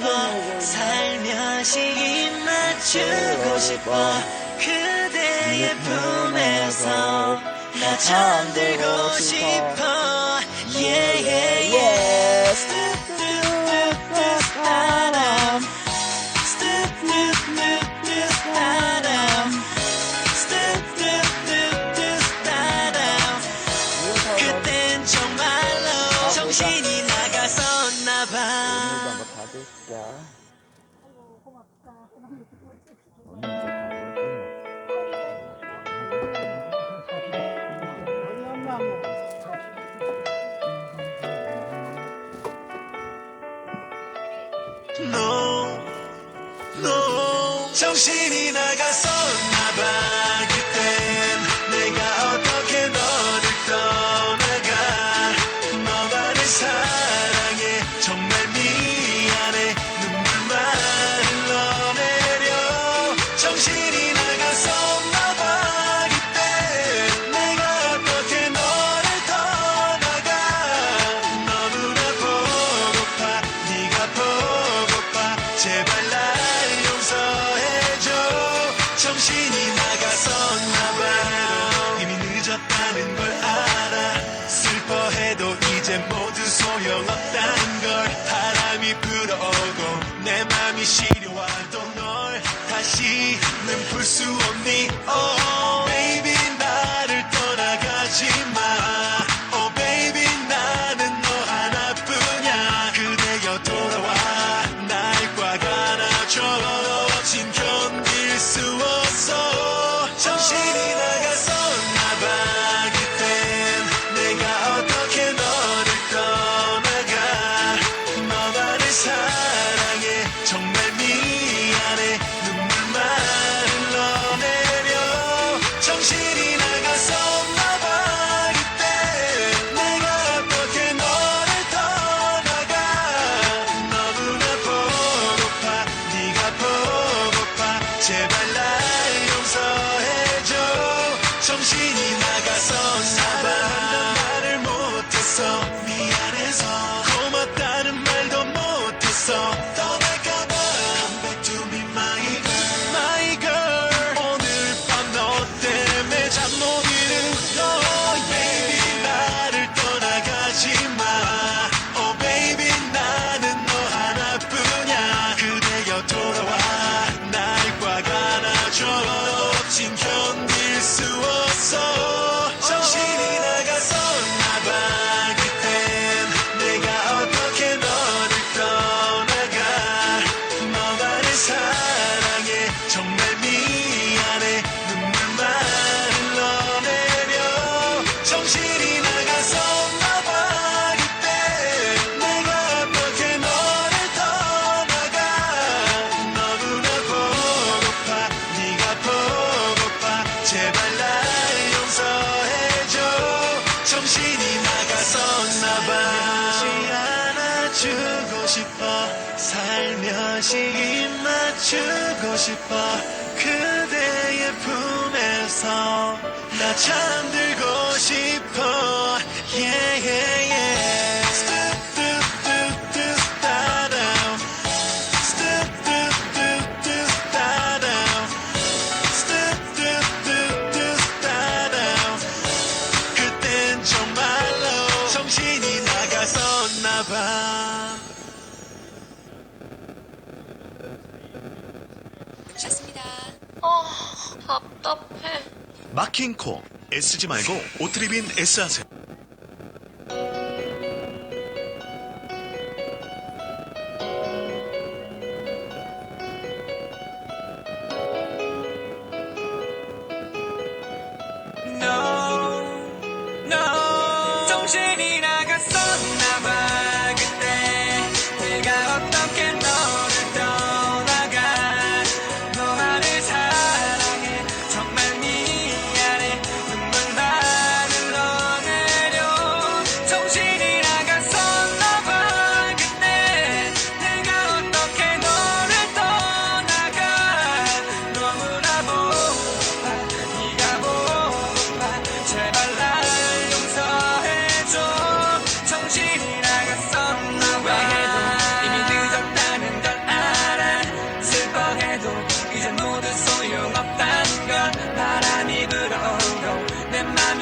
싶어 살며시 입 맞추고 싶어. 그대의 품에서 나 잠들고 싶어. Yeah yeah yeah. 바람 No, no. 정신. 정신이 나갔었나봐 이미 늦었다는 걸 알아. 슬퍼해도 이제 모두 소용없다는 걸 바람이 불어오고 내 맘이 시려와도 널 다시 는풀수 없니? Oh, is oh, suicide. 나 잠들고 싶어. 마킹코 SG 말고 오트리빈 S 하세요.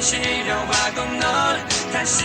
夕阳花都能叹息。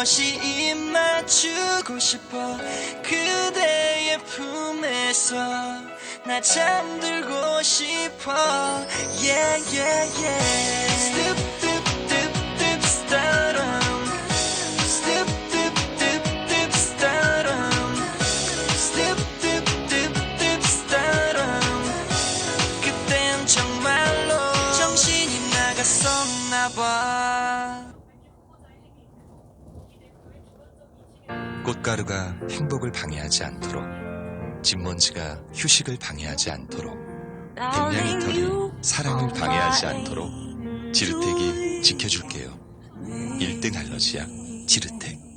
다시 입 맞추고 싶어 그대의 품에서 나 잠들고 싶어. Yeah yeah yeah. 꽃가루가 행복을 방해하지 않도록 집먼지가 휴식을 방해하지 않도록 백냥이 털이 사랑을 방해하지 않도록 지르텍이 지켜줄게요. 1등 알러지약 지르텍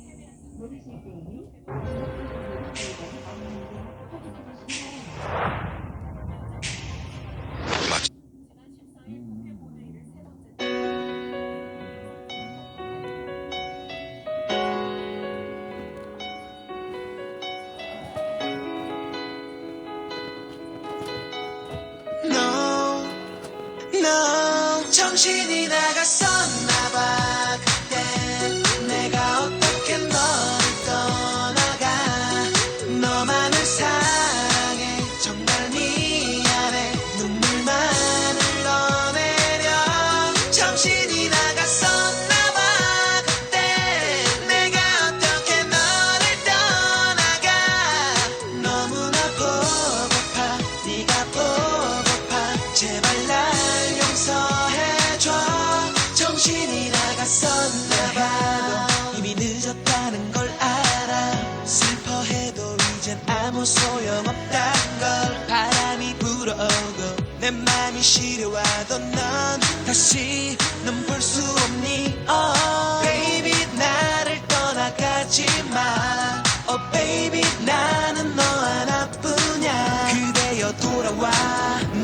싫어하던 넌 다시 넌 볼 수 없니? Oh baby 나를 떠나가지 마. Oh baby 나는 너 하나뿐이야. 그대여 돌아와.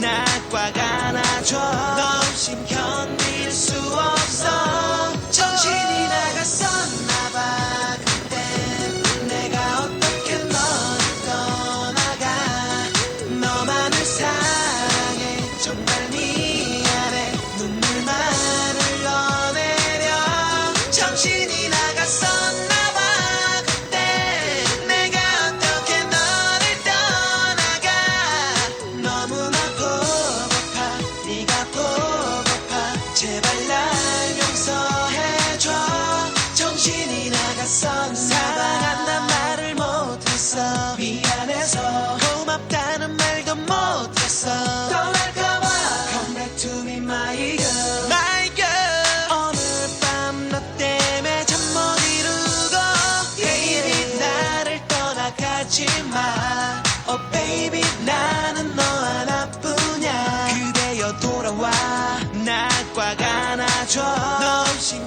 날꽉 안아줘. 너 없인 견딜 수 없어. 정신이 나갔었나 车，心。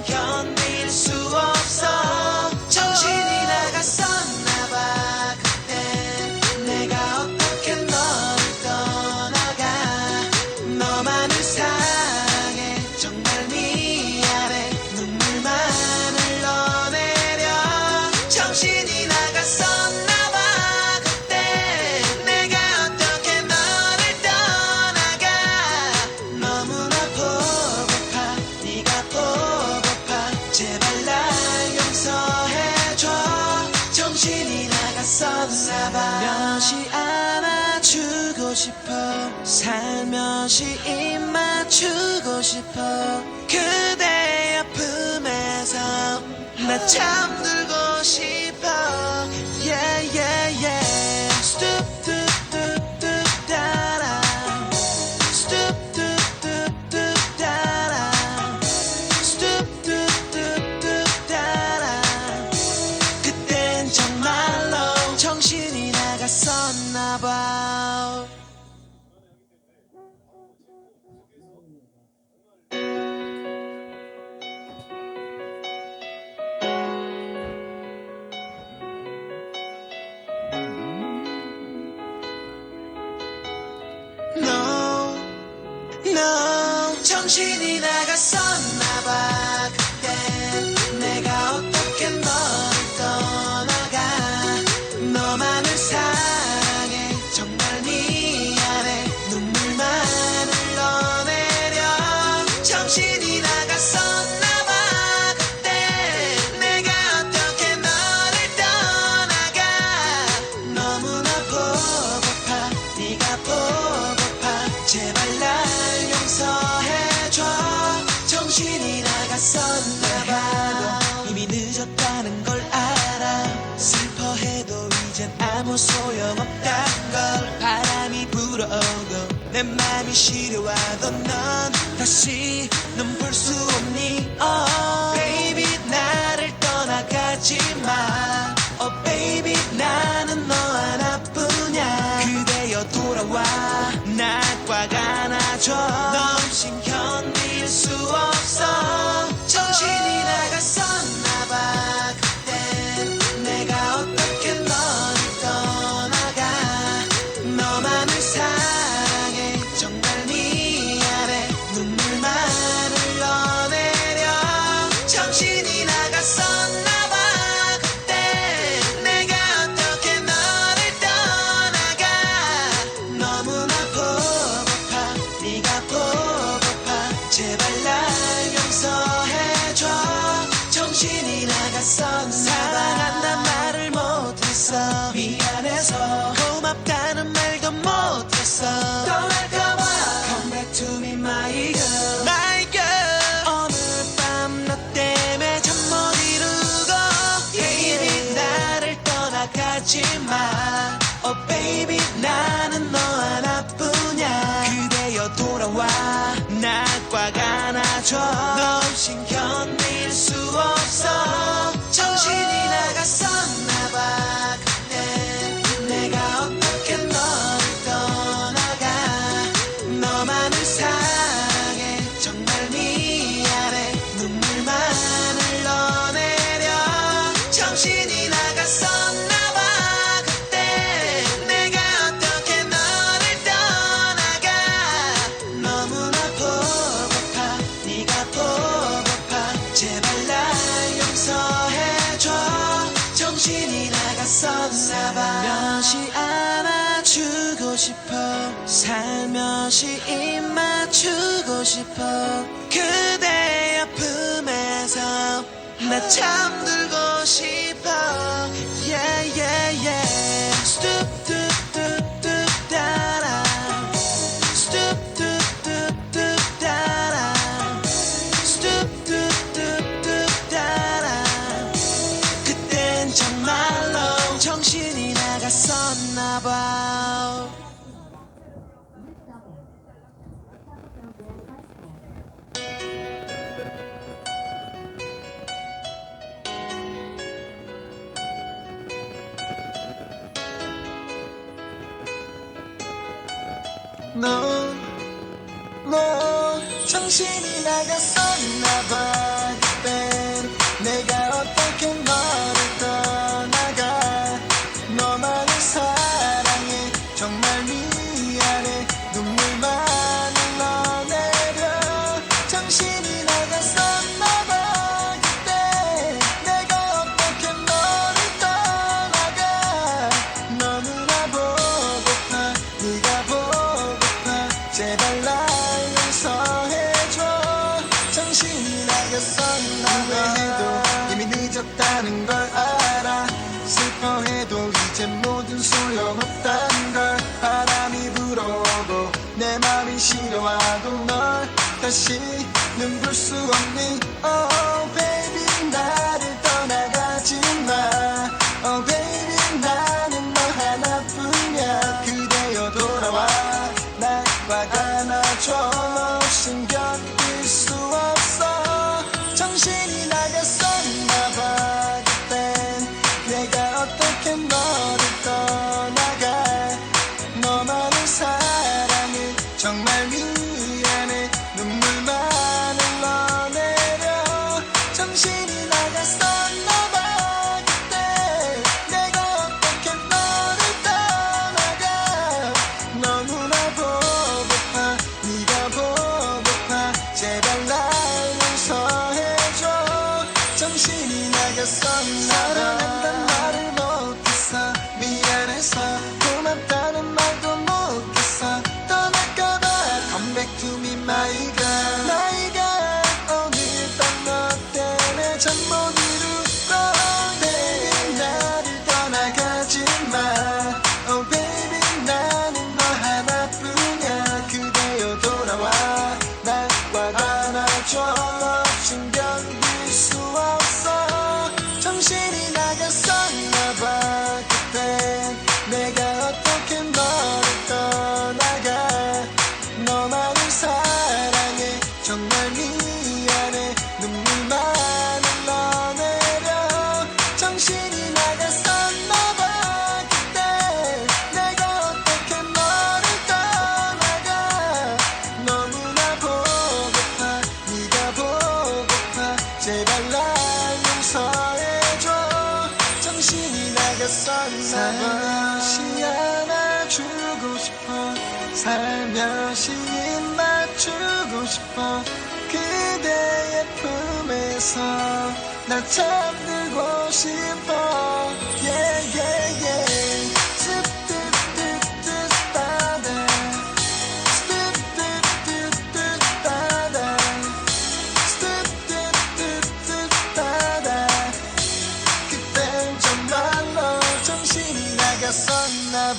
잠시 입 맞추고 싶어. 그대의 품에서 나 잠들 起你那。 싫어하던 넌 다시 넌 볼 수 없니? Oh baby 나를 떠나가지 마. Oh baby 나는 너 하나뿐이야. 그대여 돌아와. 날꽉 안아줘. 넌 신경 안아줘. 너 없인 견딜 수 없어. 정신이 나갔어. 나 잠들고 싶어 정신이 나갔었나 봐. 정신이 나갔었나 사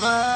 나